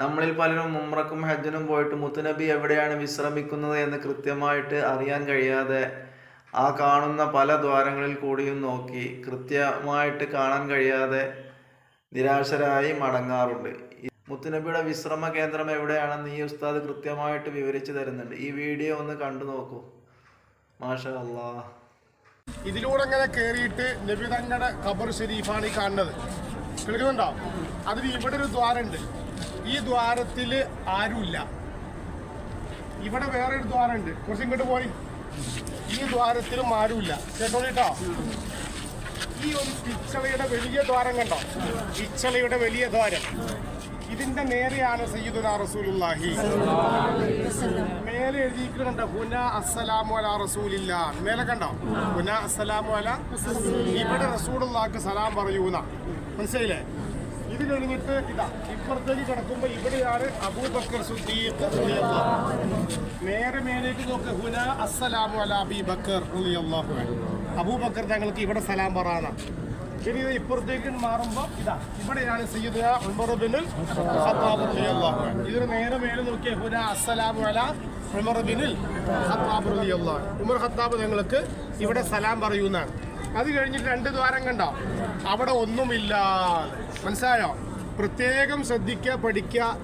നമ്മളിൽ പലരും ഉമ്രക്കും ഹജ്ജിനും പോയിട്ട് മുത്തുനബി എവിടെയാണ് വിശ്രമിക്കുന്നത് എന്ന് കൃത്യമായിട്ട് അറിയാൻ കഴിയാതെ ആ കാണുന്ന പല ദ്വാരങ്ങളിൽ കൂടിയും നോക്കി കൃത്യമായിട്ട് കാണാൻ കഴിയാതെ നിരാശരായി മടങ്ങാറുണ്ട്. മുത്തുനബിയുടെ വിശ്രമ കേന്ദ്രം എവിടെയാണെന്ന് ഈ ഉസ്താദ് കൃത്യമായിട്ട് വിവരിച്ചു തരുന്നുണ്ട്. ഈ വീഡിയോ ഒന്ന് കണ്ടു നോക്കൂ. മാഷാ ഇതിലൂടെ അങ്ങനെ കയറിയിട്ട് നബി തങ്ങളുടെ ഖബർ ഷെരീഫാണ് ഈ കാണുന്നത്. കേൾക്കുന്നുണ്ടോ? അതിന് ഇവിടെ ഒരു ദ്വാരമുണ്ട്. ഈ ദ്വാരത്തിൽ ആരുമില്ല. ഇവിടെ വേറെ ഒരു ദ്വാരമുണ്ട്. കുറച്ച് ഇങ്ങോട്ട് പോയി. ഈ ദ്വാരത്തിലും ആരുമില്ല. കേട്ടോ കേട്ടോ ഈ ഒരു പിച്ചളയുടെ വലിയ ദ്വാരം കണ്ടോ? പിച്ചളയുടെ വലിയ ദ്വാരം. ഇതിന്റെ നേരെയാണ് സയ്യിദുന റസൂലുള്ളാഹി. എഴുതിയിട്ടുണ്ട് ഹുന അസ്സലാമു അല റസൂലില്ല. മേലെ കണ്ടോ? ഹുന അസ്സലാമു അല ഇവിടെ റസൂലുള്ളാഹിക്ക് സലാം പറയൂന്ന മനസ്സിലായില്ലേ? ഇത് ഇതാ ഇപ്പുറത്തേക്ക് കിടക്കുമ്പോ ഇവിടെയാണ് അബൂബക്കർ സുദ്ദീഖ് നേരെ മേലേക്ക് നോക്ക്. ഹുന അസ്സലാമു അല അബീ ബക്കർ റളിയല്ലാഹു. അബൂബക്കർ തങ്ങൾക്ക് ഇവിടെ സലാം പറയണം ഇനി ഇത് ഇപ്പുറത്തേക്ക് മാറുമ്പോ ഇതാ ഇവിടെയാണ് സയ്യിദ് ഉമർ ബിൻ ഖത്താബ് റളിയല്ലാഹു. ഇതൊരു നേരെ മേലെ നോക്കിയ. ഹുന അസ്സലാമു അല ഉമർ ബിൻ ഖത്താബ് റളിയല്ലാഹു. ഉമർ ഖത്താബ് തങ്ങൾക്ക് ഇവിടെ സലാം പറയുന്നതാണ്. അത് കഴിഞ്ഞിട്ട് രണ്ട് ദ്വാരം കണ്ടോ? അവിടെ ഒന്നുമില്ല മനസ്സിലായോ? പ്രത്യേകം ശ്രദ്ധിക്കുക പഠിക്കുക.